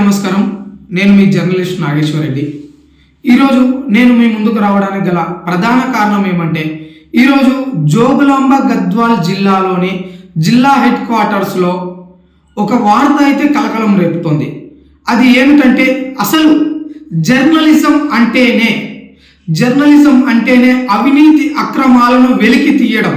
నమస్కారం. నేను మీ జర్నలిస్ట్ నాగేశ్వర రెడ్డి ఈరోజు నేను మీ ముందుకు రావడానికి గల ప్రధాన కారణం ఏమంటే ఈరోజు జోగులాంబ గద్వాల్ జిల్లాలోని జిల్లా హెడ్ క్వార్టర్స్లో ఒక వార్త అయితే కలకలం రేపుతోంది. అది ఏమిటంటే అసలు జర్నలిజం అంటేనే జర్నలిజం అంటేనే అవినీతి అక్రమాలను వెలికి తీయడం.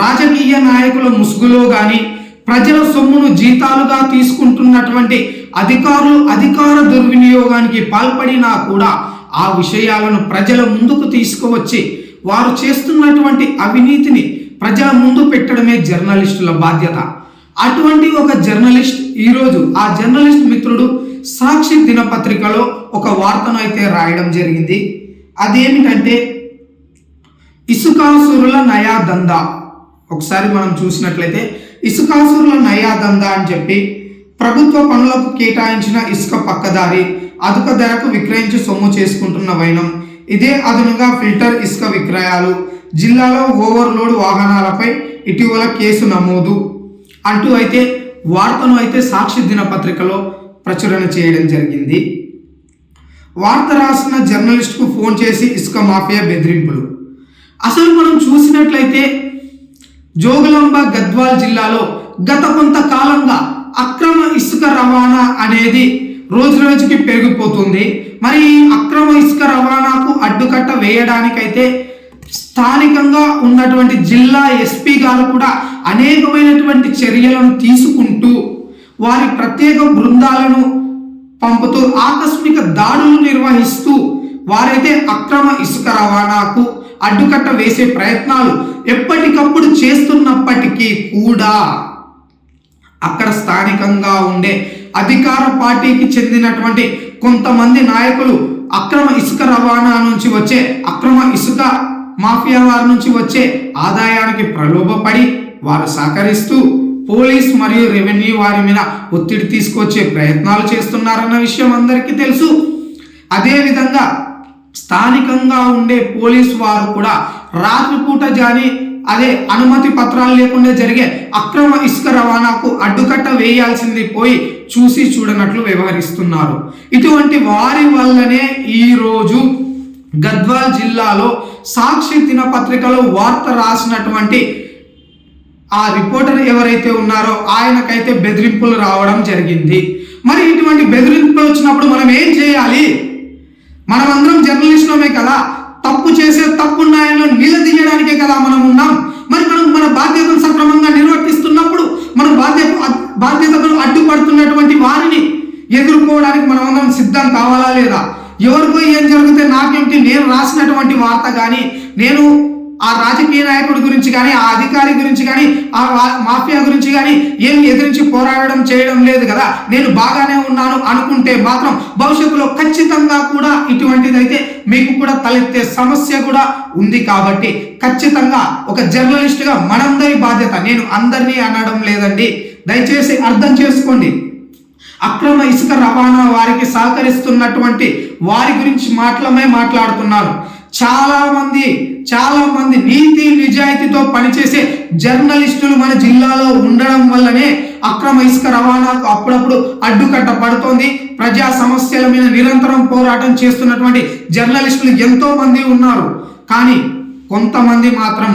రాజకీయ నాయకుల ముసుగులో కానీ ప్రజల సొమ్మును జీతాలుగా తీసుకుంటున్నటువంటి అధికారులు అధికార దుర్వినియోగానికి పాల్పడినా కూడా ఆ విషయాలను ప్రజల ముందుకు తీసుకువచ్చి వారు చేస్తున్నటువంటి అవినీతిని ప్రజల ముందు పెట్టడమే జర్నలిస్టుల బాధ్యత. అటువంటి ఒక జర్నలిస్ట్ ఈరోజు ఆ జర్నలిస్ట్ మిత్రుడు సాక్షి దినపత్రికలో ఒక వార్తను అయితే రాయడం జరిగింది. అదేమిటంటే ఇసుకాసురుల నయా దందా ఒకసారి మనం చూసినట్లయితే ఇసుకాసురుల నయా దందా అని చెప్పి ప్రభుత్వ పనులకు కేటాయించిన ఇసుక పక్కదారి అధిక ధరకు విక్రయించి సొమ్ము చేసుకుంటున్న వైనం. ఇదే అదనంగా ఫిల్టర్ ఇసుక విక్రయాలు. జిల్లాలో ఓవర్లోడ్ వాహనాలపై ఇటీవల కేసు నమోదు. అంటూ అయితే వార్తను అయితే సాక్షి దినపత్రికలో ప్రచురణ చేయడం జరిగింది. వార్త రాసిన జర్నలిస్ట్కు ఫోన్ చేసి ఇసుక మాఫియా బెదిరింపులు. అసలు మనం చూసినట్లయితే జోగులాంబ గద్వాల్ జిల్లాలో గత కొంతకాలంగా అక్రమ రవాణా అనేది రోజు రోజుకి పెరిగిపోతుంది. మరి ఈ అక్రమ ఇసుక రవాణాకు అడ్డుకట్ట వేయడానికైతే స్థానికంగా ఉన్నటువంటి జిల్లా ఎస్పీ గారు కూడా అనేకమైనటువంటి చర్యలను తీసుకుంటూ వారి ప్రత్యేక బృందాలను పంపుతూ ఆకస్మిక దాడులు నిర్వహిస్తూ వారైతే అక్రమ ఇసుక రవాణాకు అడ్డుకట్ట వేసే ప్రయత్నాలు ఎప్పటికప్పుడు చేస్తున్నప్పటికీ కూడా అక్కడ స్థానికంగా ఉండే అధికార పార్టీకి చెందినటువంటి కొంతమంది నాయకులు అక్రమ ఇసుక రవాణా నుంచి వచ్చే అక్రమ ఇసుక మాఫియా వారి నుంచి వచ్చే ఆదాయానికి ప్రలోభపడి వారు సహకరిస్తూ పోలీస్ మరియు రెవెన్యూ వారి మీద ఒత్తిడి తీసుకొచ్చే ప్రయత్నాలు చేస్తున్నారన్న విషయం అందరికీ తెలుసు. అదేవిధంగా స్థానికంగా ఉండే పోలీసు వారు కూడా రాత్రిపూట జాని అదే అనుమతి పత్రాలు లేకుండా జరిగే అక్రమ ఇసుక రవాణాకు అడ్డుకట్ట వేయాల్సింది పోయి చూసి చూడనట్లు వ్యవహరిస్తున్నారు. ఇటువంటి వారి వల్లనే ఈరోజు గద్వాల్ జిల్లాలో సాక్షి దినపత్రికలో వార్త రాసినటువంటి ఆ రిపోర్టర్ ఎవరైతే ఉన్నారో ఆయనకైతే బెదిరింపులు రావడం జరిగింది. మరి ఇటువంటి బెదిరింపులు వచ్చినప్పుడు మనం ఏం చేయాలి? మనమందరం జర్నలిస్టులమే కదా. తప్పు చేసే తప్పు న్యాయంలో నిలదీయడానికే కదా మనం ఉన్నాం. మరి మనం మన బాధ్యతను సక్రమంగా నిర్వర్తిస్తున్నప్పుడు మన బాధ్యత బాధ్యతను అడ్డుపడుతున్నటువంటి వారిని ఎదుర్కోవడానికి మనం అందరం సిద్ధం కావాలా లేదా? ఎవరికో ఏం జరిగితే నాకేమిటి నేను రాసినటువంటి వార్త కానీ నేను ఆ రాజకీయ నాయకుడి గురించి కానీ ఆ అధికారి గురించి కానీ ఆ వా- మాఫియా గురించి కానీ ఏం ఎదిరించి పోరాడడం చేయడం లేదు కదా. నేను బాగానే ఉన్నాను అనుకుంటే మాత్రం భవిష్యత్తులో ఖచ్చితంగా కూడా ఇటువంటిదైతే మీకు కూడా తలెత్తే సమస్య కూడా ఉంది కాబట్టి ఖచ్చితంగా ఒక జర్నలిస్ట్గా మనందరి బాధ్యత నేను అందరినీ అనడం లేదండి. దయచేసి అర్థం చేసుకోండి. అక్రమ ఇసుక రవాణా వారికి సహకరిస్తున్నటువంటి వారి గురించి మాత్రమే మాట్లాడుతున్నారు. చాలా మంది చాలా మంది నీతి నిజాయితీతో పనిచేసే జర్నలిస్టులు మన జిల్లాలో ఉండడం వల్లనే అక్రమ ఇసుక రవాణాకు అప్పుడప్పుడు అడ్డుకట్ట పడుతోంది. ప్రజా సమస్యల మీద నిరంతరం పోరాటం చేస్తున్నటువంటి జర్నలిస్టులు ఎంతో మంది ఉన్నారు. కానీ కొంతమంది మాత్రం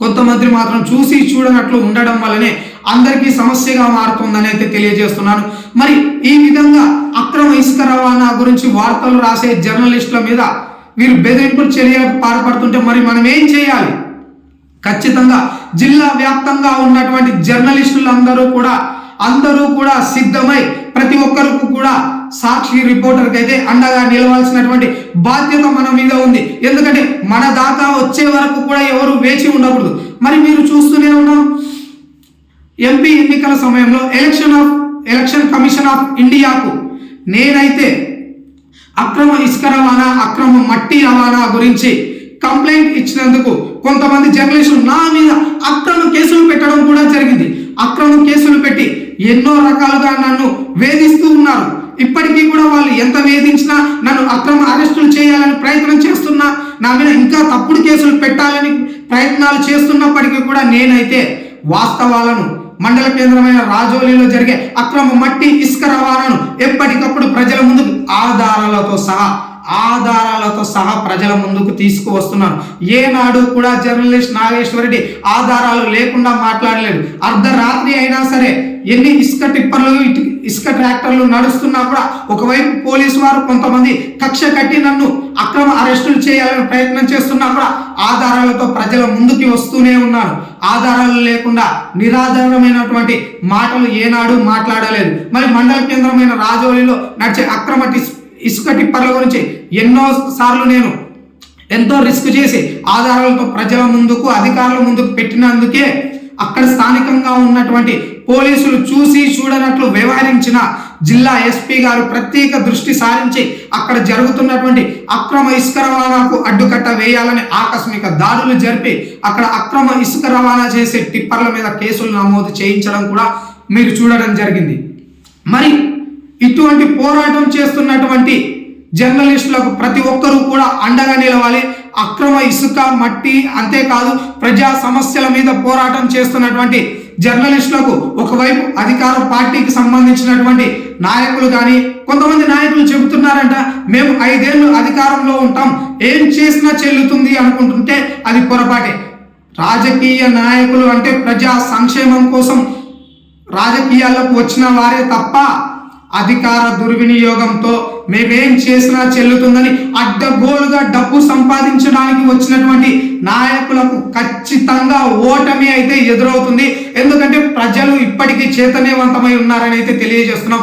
కొంతమంది మాత్రం చూసి చూడనట్లు ఉండడం వల్లనే అందరికీ సమస్యగా మారుతుందని అయితే తెలియజేస్తున్నాను. మరి ఈ విధంగా అక్రమ ఇసుక రవాణా గురించి వార్తలు రాసే జర్నలిస్టుల మీద వీరు బెదిరింపులు చర్యలకు పాల్పడుతుంటే మరి మనం ఏం చేయాలి? ఖచ్చితంగా జిల్లా వ్యాప్తంగా ఉన్నటువంటి జర్నలిస్టులందరూ కూడా అందరూ కూడా సిద్ధమై ప్రతి ఒక్కరికి కూడా సాక్షి రిపోర్టర్కి అయితే అండగా నిలవాల్సినటువంటి బాధ్యత మన మీద ఉంది. ఎందుకంటే మన దాకా వచ్చే వరకు కూడా ఎవరు వేచి ఉండకూడదు. మరి మీరు చూస్తూనే ఉన్నాం ఎంపీ ఎన్నికల సమయంలో election of election commission of ఇండియాకు నేనైతే అక్రమ ఇసుక రవాణా అక్రమ మట్టి రవాణా గురించి కంప్లైంట్ ఇచ్చినందుకు కొంతమంది జర్నలిస్టులు నా మీద అక్రమ కేసులు పెట్టడం కూడా జరిగింది. అక్రమ కేసులు పెట్టి ఎన్నో రకాలుగా నన్ను వేధిస్తూ ఉన్నారు. ఇప్పటికీ కూడా వాళ్ళు ఎంత వేధించినా నన్ను అక్రమ అరెస్టులు చేయాలని ప్రయత్నం చేస్తున్నా నా మీద ఇంకా తప్పుడు కేసులు పెట్టాలని ప్రయత్నాలు చేస్తున్నప్పటికీ కూడా నేనైతే వాస్తవాలను మండల కేంద్రమైన రాజోలీలో జరిగే అక్రమ మట్టి ఇసుక రవాణాను ఎప్పటికప్పుడు ప్రజల ముందు ఆధారాలతో సహా ఆధారాలతో సహా ప్రజల ముందుకు తీసుకువస్తున్నారు ఏనాడు కూడా జర్నలిస్ట్ నాగేశ్వరరెడ్డి ఆధారాలు లేకుండా మాట్లాడలేదు. అర్ధరాత్రి అయినా సరే ఎన్ని ఇసుక టిప్పర్లు ఇసుక ట్రాక్టర్లు నడుస్తున్నా కూడా ఒకవైపు పోలీసు వారు కొంతమంది కక్ష కట్టి నన్ను అక్రమ అరెస్టులు చేయాలని ప్రయత్నం చేస్తున్నా కూడా ఆధారాలతో ప్రజల ముందుకి వస్తూనే ఉన్నారు ఆధారాలు లేకుండా నిరాధారమైనటువంటి మాటలు ఏనాడు మాట్లాడలేదు. మరి మండల కేంద్రమైన రాజోలిలో నడిచే అక్రమ టిస్- ఇసుక టిప్పర్ల గురించి ఎన్నో సార్లు నేను ఎంతో రిస్క్ చేసి ఆధారాలతో ప్రజల ముందుకు అధికారుల ముందుకు పెట్టినందుకే అక్కడ స్థానికంగా ఉన్నటువంటి పోలీసులు చూసి చూడనట్లు వ్యవహరించిన జిల్లా ఎస్పీ గారు ప్రత్యేక దృష్టి సారించి అక్కడ జరుగుతున్నటువంటి అక్రమ ఇసుక రవాణాకు అడ్డుకట్ట వేయాలని ఆకస్మిక దాడులు జరిపి అక్కడ అక్రమ ఇసుక రవాణా చేసే టిప్పర్ల మీద కేసులు నమోదు చేయించడం కూడా మీరు చూడడం జరిగింది. మరి ఇటువంటి పోరాటం చేస్తున్నటువంటి జర్నలిస్టులకు ప్రతి ఒక్కరూ కూడా అండగా నిలవాలి. అక్రమ ఇసుక మట్టి అంతేకాదు ప్రజా సమస్యల మీద పోరాటం చేస్తున్నటువంటి జర్నలిస్టులకు ఒకవైపు అధికార పార్టీకి సంబంధించినటువంటి నాయకులు కానీ కొంతమంది నాయకులు చెబుతున్నారంట మేము ఐదేళ్ళు అధికారంలో ఉంటాం. ఏం చేసినా చెల్లుతుంది అనుకుంటుంటే అది పొరపాటే. రాజకీయ నాయకులు అంటే ప్రజా సంక్షేమం కోసం రాజకీయాల్లోకి వచ్చిన వారే తప్ప అధికార దుర్వినియోగంతో మేమేం చేసినా చెల్లుతుందని అడ్డగోలుగా డబ్బు సంపాదించడానికి వచ్చినటువంటి నాయకులకు ఖచ్చితంగా ఓటమి అయితే ఎదురవుతుంది. ఎందుకంటే ప్రజలు ఇప్పటికీ చైతన్యవంతమై ఉన్నారని అయితే తెలియజేస్తున్నాం.